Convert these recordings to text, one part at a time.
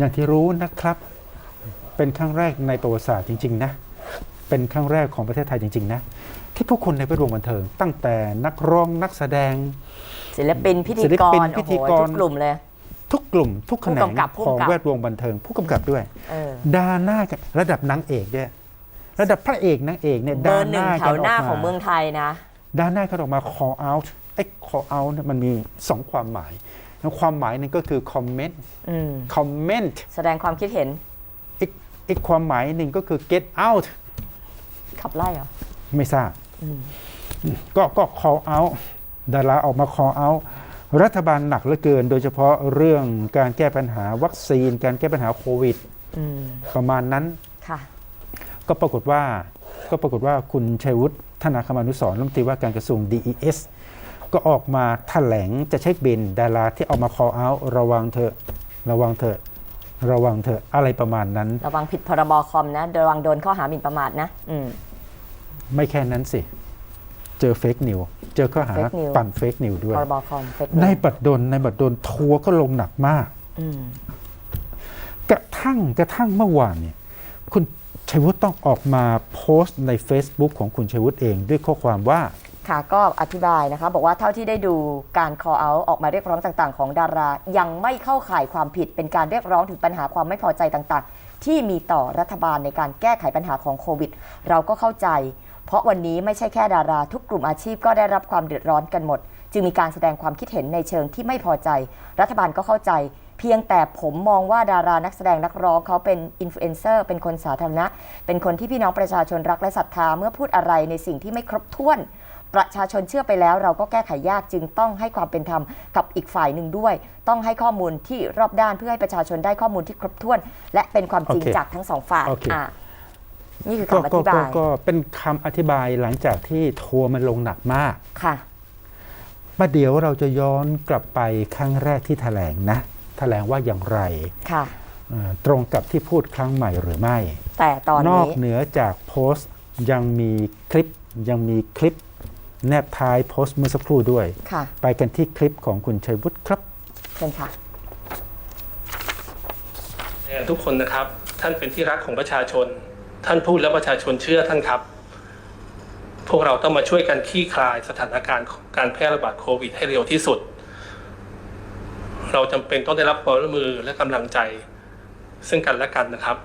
อย่างที่รู้นะครับ เป็นครั้งแรกในประวัติศาสตร์จริง ๆ นะ เป็นครั้งแรกของประเทศไทยจริง ๆ นะ ที่ผู้คนในแวดวงบันเทิง ตั้งแต่นักร้องนักแสดง ศิลปินพิธีศิลกปินรพิโอ้ธีโหกรทุกกลุ่มเลย ทุกกลุ่ม ทุกแขนผู้งกำกับผู้ของกำกับแวดวงบันเทิง ผู้กำกับด้วยเออดาหน้ากันระดับนางเอกด้วยระดับพระเอกนางเอกเนี่ยเบดาอร์หนึ่งแถกันวออกหน้ามาของเมืองไทยนะด้านหน้าเขาออกมา call out ไอ้ call out เนี่ยมันมีสองความหมาย แล้วความหมายหนึงก็คือ comment อืม comment แสดงความคิดเห็น อีกอีกความหมายหนึ่งก็คือ get out ขับไล่เหรอ ไม่ทราบอืมก็ก็ call out ดาราออกมา call out รัฐบาลหนักเหลือเกิน โดยเฉพาะเรื่องการแก้ปัญหาวัคซีน การแก้ปัญหาโควิดอืมประมาณนั้นค่ะก็ปรากฏว่าก็ปรากฏว่าคุณชัยวุฒิธนาคมานุสรณ์รัฐมนตรีว่าการกระทรวง DES ก็ออกมาแถลงจะเช็คบินดาราที่เอามา call out ระวังเถอะระวังเถอะระวังเถอะอะไรประมาณนั้น ระวังผิดพรบคอมนะ ระวังโดนข้อหาหมิ่นประมาทนะอืมไม่แค่นั้นสิ เจอเฟกนิว เจอข้อหา Fake news ปั่นเฟกนิวด้วย พรบคอมเฟกในบัตรดลในบัตรดลทัวร์ก็ลงหนักมาก อืมกระทั่งกระทั่งเมื่อวานเนี่ย คุณชัยวุฒิต้องออกมาโพสต์ใน Facebook ของคุณชัยวุฒิเองด้วยข้อความว่า ค่ะก็อธิบายนะคะ บอกว่าเท่าที่ได้ดูการ call out ออกมาเรียกร้องต่างๆ ของดารา ยังไม่เข้าข่ายความผิดเป็นการเรียกร้องถึงปัญหาความไม่พอใจต่างๆ ที่มีต่อรัฐบาลในการแก้ไขปัญหาของโควิด เราก็เข้าใจ เพราะวันนี้ไม่ใช่แค่ดาราทุกกลุ่มอาชีพก็ได้รับความเดือดร้อนกันหมด จึงมีการแสดงความคิดเห็นในเชิงที่ไม่พอใจ รัฐบาลก็เข้าใจ เพียงแต่ผมมองว่าดารานักแสดงนักร้องเขาเป็นอินฟลูเอนเซอร์เป็นคนสาธารณะเป็นคนที่พี่น้องประชาชนรักและศรัทธาเมื่อพูดอะไรในสิ่งที่ไม่ครบถ้วน ประชาชนเชื่อไปแล้ว เราก็แก้ไขยากจึงต้องให้ความเป็นธรรมกับอีกฝ่ายหนึ่งด้วย ต้องให้ข้อมูลที่รอบด้านเพื่อให้ประชาชนได้ข้อมูลที่ครบถ้วน และเป็นความจริงโอเคจากทั้งสองฝ่ายโอเค อะนี่คือก็คำอก็ธิบาก็ยก็เป็นคำอธิบายหลังจากที่ทัวร์มันลงหนักมากค่ะมาเดี๋ยวเราจะย้อนกลับไปครั้งแรกที่แถลงนะ แถลงว่าอย่างไรค่ะ เอ่อตรงกับที่พูดครั้งใหม่หรือไม่ แต่ตอนนอกนี้เหนือจากโพสต์ยังมีคลิปยังมีคลิป แนบท้ายโพสต์เมื่อสักครู่ด้วย ค่ะไปกันที่คลิปของคุณชัยวุฒิครับ เชิญค่ะเนี่ยทุกคนนะครับ ท่านเป็นที่รักของประชาชน ท่านพูดแล้วประชาชนเชื่อท่านครับ พวกเราต้องมาช่วยกันคลี่คลายสถานการณ์การแพร่ระบาดโควิดให้เร็วที่สุด เราจำเป็นต้องได้รับความร่วมมือและกำลังใจ ซึ่งกันและกันนะครับ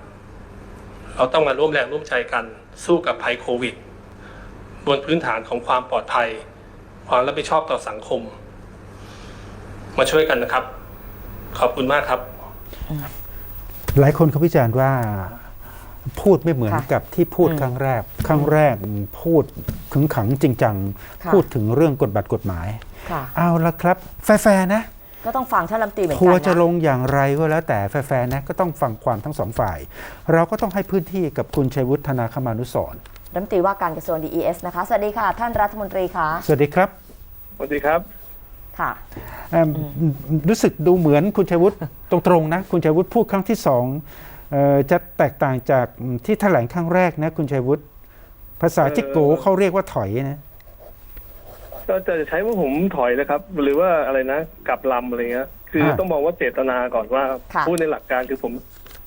เราต้องมาร่วมแรงร่วมใจกันสู้กับภัยโควิด บนพื้นฐานของความปลอดภัย ความรับผิดชอบต่อสังคม มาช่วยกันนะครับ ขอบคุณมากครับ หลายคนเขาวิจารณ์ว่าพูดไม่เหมือนค่ะกับที่พูดอืมครั้งแรก ครั้งแรกพูดขึงขังจริงจังค่ะพูดถึงเรื่องกฎบัตรกฎหมายค่ะเอาละครับ แฟร์ๆนะ ก็ต้องฟังท่านรัฐมนตรีเหมือนทักัวร์นจะลนะงอย่างไรก็แล้วแต่แฟร์ๆนะก็ต้องฟังความทั้งสองฝ่าย เราก็ต้องให้พื้นที่กับคุณชัยวุฒิธนาคมานุสรณ์ รัฐมนตรีว่าการกระทรวง DES นะคะ สวัสดีค่ะ ท่านรัฐมนตรีคะสวัสดีครับสวัสดีครับค่ะ เอิ่มรู้สึกดูเหมือนคุณชัยวุฒิตรงๆนะ คุณชัยวุฒิพูดครั้งที่สองเอ่อจะแตกต่างจากที่แถลงครั้งแรกนะ คุณชัยวุฒิภาษาจิกโกเอ่อเขาเรียกว่าถอยนะ ก็จะใช้ว่าผมถอยนะครับ หรือว่าอะไรนะกลับลำอะไรเงี้ยคือฮะต้องมองว่าเจตนาก่อนว่าค่ะ พูดในหลักการคือผม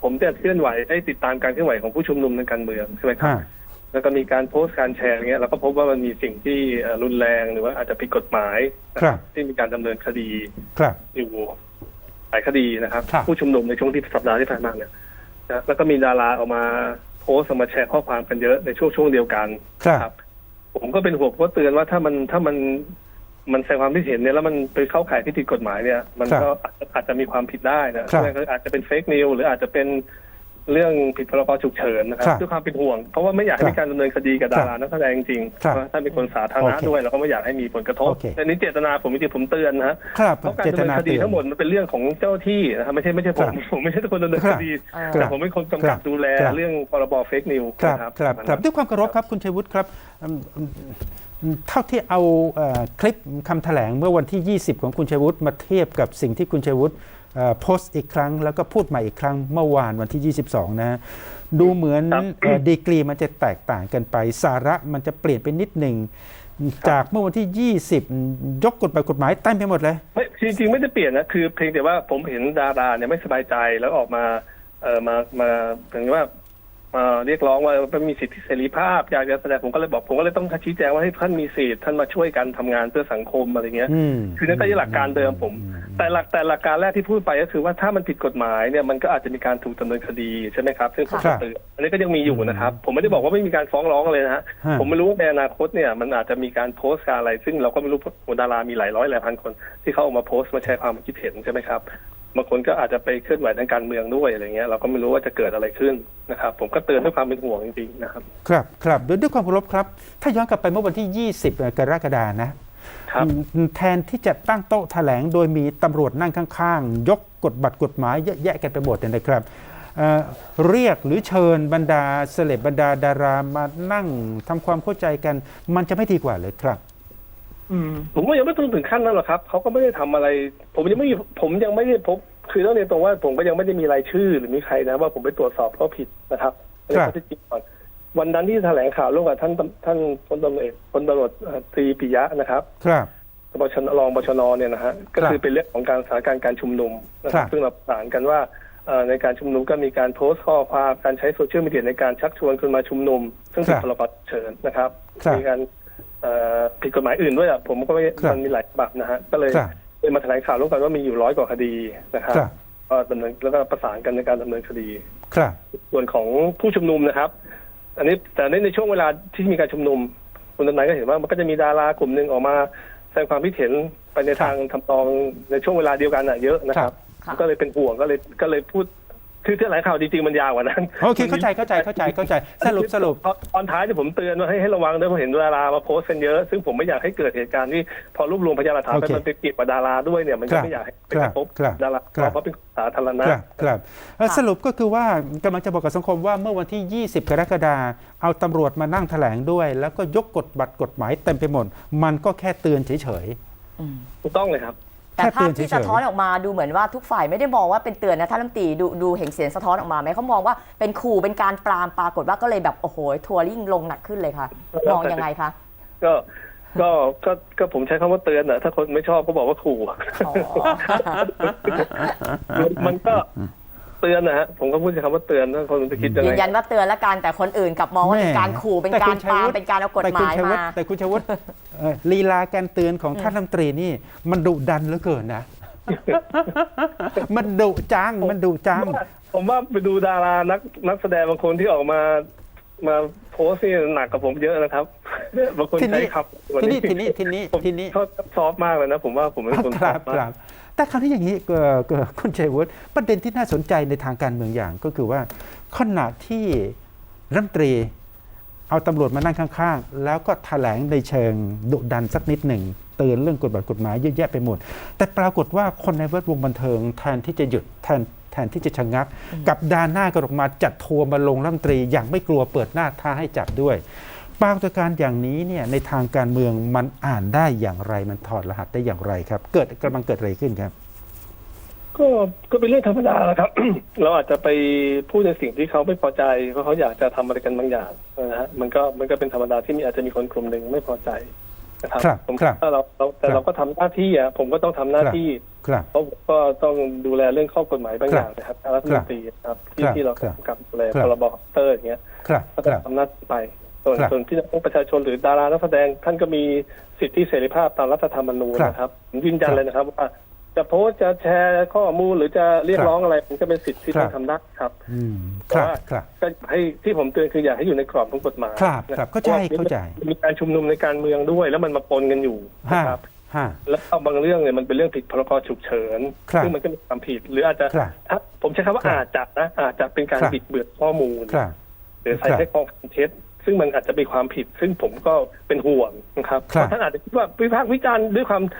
ผมจะเคลื่อนไหวได้ติดตามการเคลื่อนไหวของผู้ชุมนุมทางการเมืองใช่ไหมครับ ฮะ แล้วก็มีการโพสต์การแชร์อย่างเงี้ยเราก็พบว่ามันมีสิ่งที่เอ่อรุนแรงหรือว่าอาจจะผิดกฎหมายนะครับที่มีการดำเนินคดีครับอยู่หลายคดีนะครับครับ ผู้ชุมนุมในช่วงที่สัปดาห์ที่ผ่านมาเนี่ยนะแล้วก็มีดาราออกมาโพสต์ออกมาแชร์ข้อความกันเยอะในช่วงช่วงเดียวกันครับครับ ผมก็เป็นห่วงว่าเตือนว่าถ้ามันถ้ามันมันแสดงความคิดเห็นเนี่ยแล้วมันไปเข้าข่ายที่ผิดกฎหมายเนี่ย มันครับก็อาจจะอาจจะมีความผิดได้นะครับนั่นก็อาจจะเป็นเฟกนิวหรืออาจจะเป็น เรื่องผิดพรบฉุกเฉินนะครัครับบด้วยความเป็นห่วง เพราะว่าไม่อยากให้ครับมีการดำเนินคดีกับดารานักแสดงจริงๆครับเพราะท่านเป็นคนสาธารณะโอเคด้วยเราก็ไม่อยากให้มีผลกระทบโอเคแต่นี้เจตนาผมจริงๆผมเตือนนะฮะครับเพราะการเจตดำเนินานคดีเตือนทั้งหมดมันเป็นเรื่องของเจ้าที่นะครับไม่ใช่ไม่ใช่ผมครับผมไม่ใช่คนดำเนินครัคบดีอ่าแต่ผมเป็นคนกำกับดูแลครับเรื่องพรบเฟกนิวครับนะครับครับประมาณครับนั้นด้วยความเคารพครับคุณชัยวุฒิครับอืมอืมอืมเท่าที่เอาเอ่อคลิปคำแถลงเมื่อวันที่ 20 ของคุณชัยวุฒิมาเทียบกับสิ่งที่คุณชัยวุฒิเอ่อ โพสต์อีกครั้ง แล้วก็พูดใหม่อีกครั้งเมื่อวานวันที่ 22 นะดูเหมือนครับเอ่อดีกรีมันจะแตกต่างกันไป สาระมันจะเปลี่ยนไปนิดหนึ่งจากเมื่อวันที่ 20 ยกกฎหมายกฎหมายเต็มไปหมดเลยไม่จริงๆ ไม่ได้เปลี่ยนนะ คือเพียงแต่ว่าผมเห็นดาราเนี่ยไม่สบายใจแล้วออกมาเอ่อมามาถึงว่ามา เรียกร้องว่ามันมีสิทธิเสรีภาพอยากจะแสดงผมก็เลยบอกผมก็เลยต้องชี้แจงว่าให้ท่านมีสิทธิ์ท่านมาช่วยกันทำงานเพื่อสังคมอะไรเงี้ยอืมคือนั่นก็คือหลักการเดิมผม แต่หลักแต่หลักการแรกที่พูดไปก็คือว่าถ้ามันผิดกฎหมายเนี่ยมันก็อาจจะมีการถูกดำเนินคดีใช่ไหมครับซึ่งผมครัก็บเตือนอันนี้ก็ยังมีอยู่นะครับ ผมไม่ได้บอกว่าไม่มีการฟ้องร้องเลยนะฮะฮะผมไม่รู้ว่าในอนาคตเนี่ยมันอาจจะมีการโพสต์การอะไร ซึ่งเราก็ไม่รู้ว่าดารามีหลายร้อยหลายพันคน ที่เขาออกมาโพสต์มาแชร์ความคิดเห็นใช่ไหมครับ บางคนก็อาจจะไปเคลื่อนไหวทางการเมืองด้วยอะไรเงี้ยเราก็ไม่รู้ว่าจะเกิดอะไรขึ้นนะครับ ผมก็เตือนด้วยความเป็นห่วงจริงๆนะครับ ครับครับโดยด้วยความเคารพครับ ถ้าย้อนกลับไปเมื่อวันที่ 20 กรกฎานะครับอืมแทนที่จะตั้งโต๊ะแถลงโดยมีตำรวจนั่งข้างๆ ยกกฎบัตรกฎหมายเยอะแยะกันไปหมดเนี่ยนะครับเอ่อเรียกหรือเชิญบรรดาเซเลบบรรดาดารามานั่งทำความเข้าใจกัน มันจะไม่ดีกว่าเลยครับ ผมว่ายังไม่ต้องถึงขั้นนั้นหรอกครับเขาก็ไม่ได้ทำอะไร ผมยังไม่ผมยังไม่ได้พบคือต้องเรียนตรงว่าผมก็ยังไม่ได้มีรายชื่อหรือมีใครนะว่าผมไปตรวจสอบเขาผิดนะครับอันนี้ครับข้อเท็จจริงก่อนวันนั้นที่แถลงข่าวร่วมกับท่านท่านพลตำรวจเอกพลตำรวจเอ่อตรีปิยะนะครับ ครับบชนรองบชนเนี่ยนะฮะก็คือเป็นเรื่องของการสถานการณ์การชุมนุมนะคครัรับบซึ่งเราประสานกันว่าเอ่อในการชุมนุมก็มีการโพสต์ข้อความการใช้โซเชียลมีเดียในการชักชวนคนมาชุมนุม ซึ่งเป็นพรกฉุกเฉินนะครับครับมีการเอ่อ ผิดกฎหมายอื่นด้วยอะผมก็ไม่ครับมันมีหลายฉบับนะฮะก็เลยครับ เลยมาแถลงข่าวร่วมกันว่ามีอยู่ร้อยกว่าคดีนะครับครับก็ดำเนินแล้วก็ประสานกันในการดำเนินคดี ครับส่วนของผู้ชุมนุมนะครับ อันนี้แต่ในในช่วงเวลาที่มีการชุมนุมคุณทนายก็เห็นว่ามันก็จะมีดารากลุ่มหนึ่งออกมาแสดงความคิดเห็นไปในทางทำนองในช่วงเวลาเดียวกันน่ะเยอะนะครับ ค่ะ ก็เลยเป็นห่วงก็เลยก็เลยพูด คือที่แถลงข่าวจริงๆมันยาวกว่านั้นโอเคเข้าใจเข้าใจเข้าใจเข้าใจสรุปสรุป ตอนตอนท้ายที่ยผมเตือนว่าให้ให้ระวังด้วยเพราะเห็นดารามาโพสต์กันเยอะ ซึ่งผมไม่อยากให้เกิดเหตุการณ์ที่พอรวบรวมพยานหลักฐานไปโอเคมันไปเกี่ยวกับดาราด้วยเนี่ยมันครัก็บไม่อยากให้ไปคกรับระทบครับดาราครับเพราะเป็นสาธารณะครับครับเอ่อค่ะสรุปก็คือว่ากำลังจะบอกกับสังคมว่าเมื่อวันที่ 20 กรกฎาคมเอาตำรวจมานั่งแถลงด้วย แล้วก็ยกกฎบัตรกฎหมายเต็มไปหมดมันก็แค่เตือนเฉยอืมถูกต้องเลยครับ แต่แค่ภาเตืพอนเฉยๆที่สะท้อนออกมาดูเหมือนว่าทุกฝ่ายไม่ได้มองว่าเป็นเตือนนะท่านรัฐมนตรีดูดูเห็นเสียงสะท้อนออกมาไหมเขามองว่าเป็นขู่เป็นการปรามปรากฏว่าก็เลยแบบโอ้โหทัวริ่งลงหนักขึ้นเลยค่ะ มองยังไงคะก็ก็ก็ก็ผมใช้คำว่าเตือนอะถ้าคนไม่ชอบก็บอกว่าขู่อ๋อมันก็ เตือนนะฮะผมก็พูดใช้คำว่าเตือนถ้าคนจะคิดยังยืไงนยันว่าเตือนละกันแต่คนอื่นกลับมองว่าเป็นการขู่เป็นการปรามเป็นการเอากฎหมายแต่คุณชัวุมาฒิแต่คุณชวุฒิเอ่อลีลาการเตือนของท่านรัฐมนตรีนี่ มันดุดันเหลือเกินนะ มันดุจังมันดุจัง ผมว่าไปดูดารานักนักแสดงบางคนที่ออกมามา โพสต์นี่หนักกับผมเยอะนะครับบางคนทีนี้ ใช้คำวันทีนี้ทีนี้ทีนี้ผมทีนี้ เขาซอฟต์มากเลยนะ ผมว่าผมเป็นคนคซอรัฟบต์มาคกรับแต่คราวนี้อย่างนี้ก็ก็คุณชัยวุฒิประเด็นที่น่าสนใจในทางการเมืองอย่างก็คือว่าขณะที่รัฐมนตรี เอาตำรวจมานั่งข้างๆ แล้วก็แถลงในเชิงดุดันสักนิดหนึ่งเตือนเรื่องกฎหมายกฎหมายเยอะแยะไปหมด แต่ปรากฏว่าคนในแวดวงบันเทิงแทนที่จะหยุดแทนแทนที่จะชะงัก กับดานหน้ากันออกมาจัดทัวร์มาลงรัฐมนตรีอย่างไม่กลัวเปิดหน้าท้าให้จับด้วยปรากฏการณ์อย่างนี้เนี่ยในทางการเมืองมันอ่านได้อย่างไรมันถอดรหัสได้อย่างไรครับ เกิดกำลังเกิดอะไรขึ้นครับ ก็ก็เป็นเรื่องธรรมดาแหละครับ เราอาจจะไปพูดในสิ่งที่เขาไม่พอใจเพราะเขาอยากจะทำอะไรกันบางอย่างนะฮะมันก็มันก็เป็นธรรมดาที่มีอาจจะมีคนกลุ่มหนึ่งไม่พอใจนะครับครับผมครับถ้าเราเราแต่ครับเราก็ทำหน้าที่อะผมก็ต้องทำหน้าครับที่ครับ เพราะผมก็ต้องดูแลเรื่องข้อกฎหมายบางครับอย่างนะครับทางรัฐมนตรีครับที่ครับที่เราครับกำกับดูแลครับ พรบคอมพิวเตอร์อย่างเงี้ย ครับก็คต้องรับทำหน้าที่ไป ส่วนครับส่วนพี่น้องประชาชนหรือดารานักแสดงท่านก็มีสิทธิเสรีภาพตามรัฐธรรมนูญครับนะครับผมยืนยันครับ เลยนะครับว่า จะโพสต์จะแชร์ข้อมูลหรือจะเรียกครับร้องอะไรมันก็เป็นสิทธิที่ครับต้องทำได้ครับอืมครับแต่ว่าครับก็ให้ที่ผมเตือนคืออยากให้อยู่ในกรอบของกฎหมายครับนะครับเข้าใจพระว่เข้าใจมีการชุมนุมในการเมืองด้วย แล้วมันมาปนกันอยู่ห้านะครับห้าแล้วเอาบางเรื่องเนี่ยมันเป็นเรื่องผิดพรกฉุกเฉินครับซึ่งมันก็มีความผิด หรืออาจจะครับถ้าผมใช้คำว่าครับอาจจะนะอาจจะเป็นการครับบิดเบือนข้อมูลครับหรือใช้ครับเทคนิคเท็จซึ่งมันอาจจะเป็นความผิด ซึ่งผมก็เป็นห่วงนะครับครับเพราะท่านอาจจะคิดว่าวิพากษ์วิจารณ์ด้วยความเอ่อ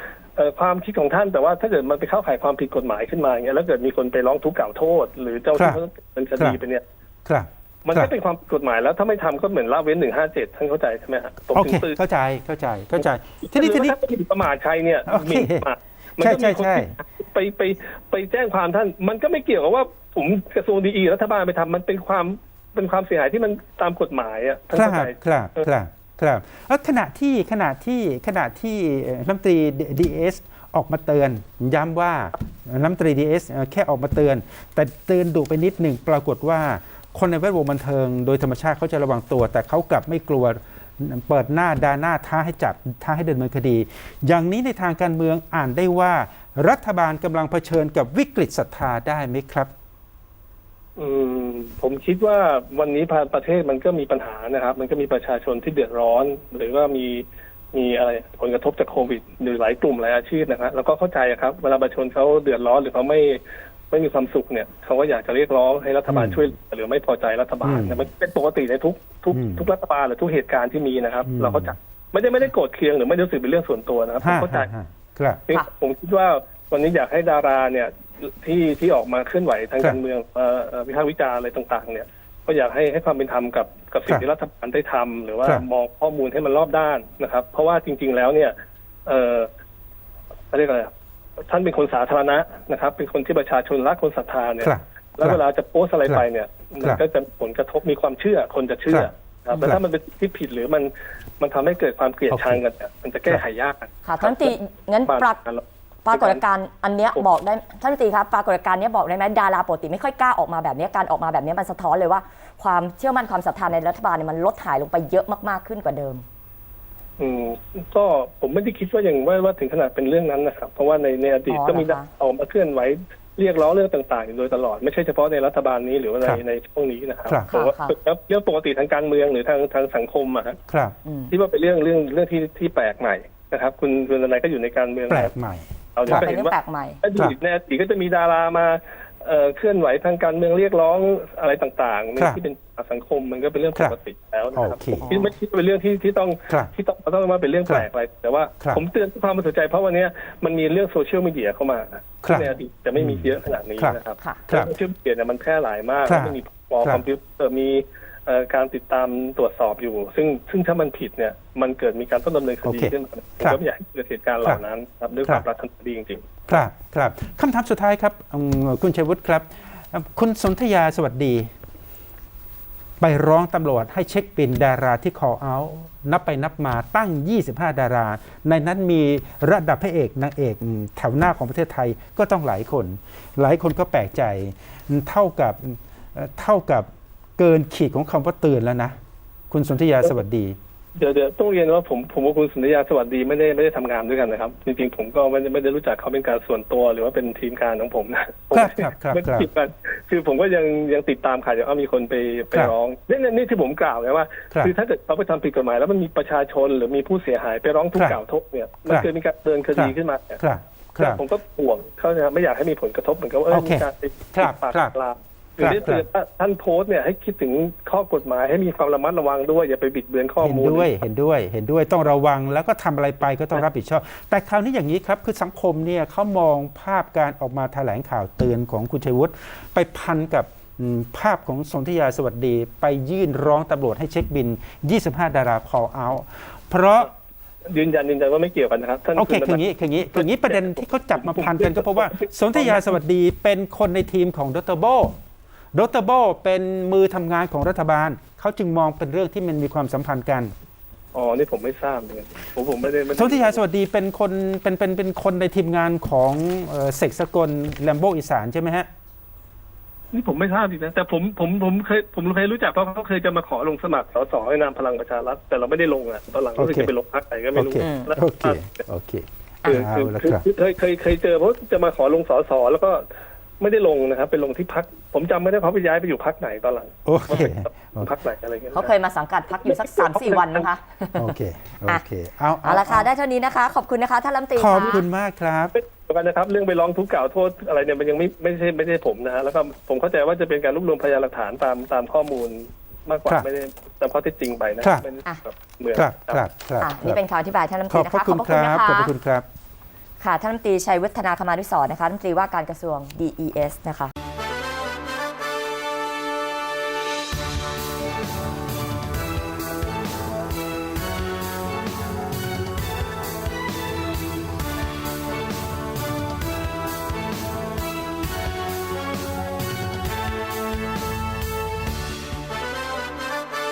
ความคิดของท่านแต่ว่าถ้าเกิดมันไปเข้าข่ายความผิดกฎหมายขึ้นมาอย่างเงี้ยแล้วเกิดมีคนไปร้องทุกข์กล่าวโทษ หรือเจ้าหน้าที่เป็นคดีไปเนี่ยครับมันครัก็บเป็นความผิดกฎหมายแล้วถ้าไม่ทำก็เหมือนละเว้นหนึ่งห้าเจ็ดท่านเข้าใจใช่ไหมฮะผมโอถึเคงตื่นเข้าใจเข้าใจเข้าใจ ทีนี้ทีนี้ถ้าผิดประมาทใครเนี่ยโอเคหมิ่นประมาทมันใช่ก็ใช่มีคนใช่ที่ไปไปไปแจ้งความท่าน มันก็ไม่เกี่ยวกับว่าผมกระทรวงดีรัฐบาลไปทำมันเป็นความเป็นความเสียหายที่มันตามกฎหมายอะท่านครัเข้าบใจครับครับ ครับเอ้อขณะที่ขณะที่ขณะที่รัฐมนตรีดีเอสออกมาเตือน ย้ำว่ารัฐมนตรีดีเอสแค่ออกมาเตือน แต่เตือนดุไปนิดหนึ่งปรากฏว่าคนในแวดวงบันเทิง โดยธรรมชาติเขาจะระวังตัว แต่เขากลับไม่กลัวเปิดหน้าดาหน้าท้าให้จับท้าให้เดำเนินคดี อย่างนี้ในทางการเมืองอ่านได้ว่า รัฐบาลกำลังเผชิญกับวิกฤตศรัทธาได้ไหมครับ อืมผมคิดว่าวันนี้ประเทศมันก็มีปัญหานะครับ มันก็มีประชาชนที่เดือดร้อน หรือว่ามีมีอะไรผลกระทบจากโควิดหรือหลายกลุ่มหลายอาชีพนะครับแล้วก็เข้าใจอะครับ เวลาประชาชนเขาเดือดร้อนหรือเขาไม่ไม่มีความสุขเนี่ยเขาก็อยากจะเรียกร้องให้รัฐบาลอืมช่วยเหลือหรือไม่พอใจรัฐบาลอืมแต่มันเป็นปกติในทุกทุกอืมทุกรัฐบาลหรือทุกเหตุการณ์ที่มีนะครับอืมเราเข้าใจไม่ได้ไม่ได้โกรธเคืองหรือไม่ได้รู้สึกเป็นเรื่องส่วนตัวนะครับผมฮะเข้าใจฮะฮะครับซึ่งค่ะผมคิดว่าวันนี้อยากให้ดาราเนี่ย ที่ที่ออกมาเคลื่อนไหวทางครับการเมืองเอ่อเอ่อวิพากษ์วิจารณ์อะไรต่าง ๆ เนี่ย ก็อยากให้ให้ความเป็นธรรมกับกับสิ่ครังบที่รัฐบาลได้ทำหรือว่าครับมองข้อมูลให้มันรอบด้านนะครับ เพราะว่าจริง ๆ แล้วเนี่ย เออเขาเรียกอะไรอะท่านเป็นคนสาธารณะนะครับ เป็นคนที่ประชาชนรักคนศรัทธาเนี่ยครับแล้วครับเวลาจะโพสต์อะไรครับไปเนี่ยครัมันบก็จะผลกระทบมีความเชื่อคนจะเชื่อครับครับแล้วครับถ้ามันเป็นที่ผิดหรือมันมันทำให้เกิดความเกลียดชังกันเนี่ยมันจะแก้ไขยากค่ะท่านรัฐมนตรีงั้นปราก ปรากฏการณ์อันเนี้ยบอกได้ท่านรัฐมนตรีครับปรากฏการณ์เนี้ยบอกได้ไหมดาราปกติไม่ค่อยกล้าออกมาแบบเนี้ยการออกมาแบบเนี้ยมันสะท้อนเลยว่า ความเชื่อมั่นความศรัทธาในรัฐบาลเนี่ยมันลดหายลงไปเยอะมากๆขึ้นกว่าเดิม อืมก็ผมไม่ได้คิดว่าอย่างว่าว่าถึงขนาดเป็นเรื่องนั้นนะครับ เพราะว่าในในอดีตอ๋อก็มีเหรอคะ ออกมาเคลื่อนไหวเรียกร้องเรื่องต่างๆอยู่โดยตลอดไม่ใช่เฉพาะในรัฐบาลนี้หรือว่าในครับในช่วงนี้นะครับครับ ผมว่าค่ะแล้วเรื่องปกติทางการเมืองหรือทางทางสังคมอะฮะครับ อืม ที่ว่าเป็นเรื่องเรื่องเรื่องที่ที่แปลกใหม่นะครับ คุณคุณอะไรก็อยู่ในการเมืองแปลกใหม่ เราค่ะจะเป็นเห็นเรื่องว่าแปลกใหม่อดีตในอดีตก็จะมีดารามาเอ่อเคลื่อนไหวทางการเมืองเรียกร้องอะไรต่างๆในครับที่เป็นสังคมมันก็เป็นเรื่องครัปบกติแล้วนะครับโอเคผมคิดไม่คิดว่าเป็นเรื่องที่ที่ต้องครับที่ต้องต้องมาเป็นเรื่องแปลกอะไรแต่ว่าครับผมเตือนความสนใจเพราะวันเนี้ยมันมีเรื่องโซเชียลมีเดียเข้ามาครับในอดีตจะไม่มีเยอะขนาดนี้ครับนะครับค่ะครับโซเชียลมีเดียเนี่ยมันแพร่หลายมากครับแล้วมันมีพอครับคอมพิวเตอร์มีเอ่อ การติดตามตรวจสอบอยู่ ซึ่งซึ่งถ้ามันผิดเนี่ยมันเกิดมีการต้องดำเนินคดีโอเคขึ้นมาผมครับก็ไม่อยากให้เกิดเหตุการณ์เหล่านั้นครับด้วยคครับวามปรารถนาดีจริงๆ ครับครับคำถามสุดท้ายครับอืมคุณชัยวุฒิครับเอ่อคุณสนธยาสวัสดี ไปร้องตำรวจให้เช็คบินดาราที่ call out นับไปนับมาตั้ง 25 ดารา ในนั้นมีระดับพระเอกนางเอกอืมแถวหน้าของประเทศไทยก็ต้องหลายคน หลายคนก็แปลกใจอืมเท่ากับเอ่อเท่ากับ เกินขีดของคำว่าเตือนแล้วนะ คุณสนธยาสวัสดี เดี๋ยวเดี๋ยวต้องเรียนว่าผมผมกับคุณสุนทรยาสวัสดีไม่ได้ไม่ได้ทำงานด้วยกันนะครับ จริงๆผมก็ไม่ได้ไม่ได้รู้จักเขาเป็นการส่วนตัวหรือว่าเป็นทีมงานของผมนะครับครับครับไม่ได้ครับติดกันคือผมก็ยังยังติดตามข่าวอยู่ว่ามีคนไปไปครับร้องนี่นี่นี่ที่ผมกล่าวไงว่าครับคือถ้าเกิดเขาไปทำผิดกฎหมาย แล้วมันมีประชาชนหรือมีผู้เสียหายไปร้องทุกครัข์บกล่าวโทษเนี่ยมันครับเกิดมีการเดินคดีขึ้นมาเนี่ยครับครับผมก็ห่วงเขานะครับไม่อยากให้มีผลกระทบเหมือนกับว่าเออโอเคมีการไปครับปากครับปลาหรือได้ ครับเตือนว่าท่านโพสต์เนี่ยให้คิดถึงข้อกฎหมายให้มีความระมัดระวังด้วยอย่าไปบิดเบือนข้อเห็นมูลด้วยเห็นด้วยเห็นด้วยต้องระวังแล้วก็ทำอะไรไปก็ต้องรับผิดชอบ แต่คราวนี้อย่างนี้ครับคือสังคมเนี่ยเขามองภาพการออกมาแถลงข่าวเตือนของคุณชัยวุฒิไปพันกับอืมภาพของสนธิยาสวัสดีไปยื่นร้องตำรวจให้เช็คบิน 25 ดารา call out เพราะยืนยันยืนยันว่าไม่เกี่ยวกันนะครับท่านโอเคณคืออย่างนี้คืออย่างนี้คืออย่างนี้ประเด็นที่เขาจับมาพันกันก็เพราะว่าสนธิยาสวัสดีเป็นคนในทีมของดรโบ ดรโบเป็นมือทำงานของรัฐบาล เขาจึงมองเป็นเรื่องที่มันมีความสัมพันธ์กันอ๋อ นี่ผมไม่ทราบเลยผมผมไม่ได้ไม่ได้สนธิยาสวัสดีเป็นคนเป็นเป็นเป็นคนในทีมงานของเอ่อเสกสกลแลมโบอีสานใช่ไหมฮะ นี่ผมไม่ทราบจริงนะแต่ผมผมผมเคยผมเคยรู้จักเพราะเขาเคยจะมาขอลงสมัครสสในนามพลังประชารัฐแต่เราไม่ได้ลงอะตอนหลังรู้สึกโอเค จะไปลงพรรคไหนก็โอไม่รู้เค แล้วโอเค โอเคคือเอาคือละคือครับ คือเคยเคยเคยเคยเจอเพราะจะมาขอลงสสแล้วก็ ไม่ได้ลงนะครับไปลงที่พัก ผมจำไม่ได้เขาไปย้ายไปอยู่พักไหนตอนหลังโอเคว่าเป็นพักไหนอะไรเงี้ยเขาเคยมาสังกัดพักอยู่สัก3 4วันนะคะโอเคโอเคเอาเอาละค่ะได้เท่านี้นะคะ ขอบคุณนะคะท่านรัฐมนตรีขอบะคุณมากครับเดียวกันนะครับเรื่องไปร้องทุกข์กล่าวโทษอะไรเนี่ยมันยังไม่ไม่ใช่ไม่ใช่ผมนะฮะแล้วก็ผมเข้าใจว่าจะเป็นการรวบรวมพยานหลักฐานตามตามข้อมูลมากกว่าครับไม่ได้ตามข้อเท็จจริงไปนะครับไม่ได้แบบเหมือนครับครับครับอะนี่เป็นคำอธิบายท่านรัฐมนขตอรีบนะพระคะคุณครับนะขอบคะพระคุณครับ ค่ะท่านรัฐมนตรีชัยวัฒนาคมานุสรณ์นะคะรัฐมนตรีว่าการกระทรวง DES นะคะ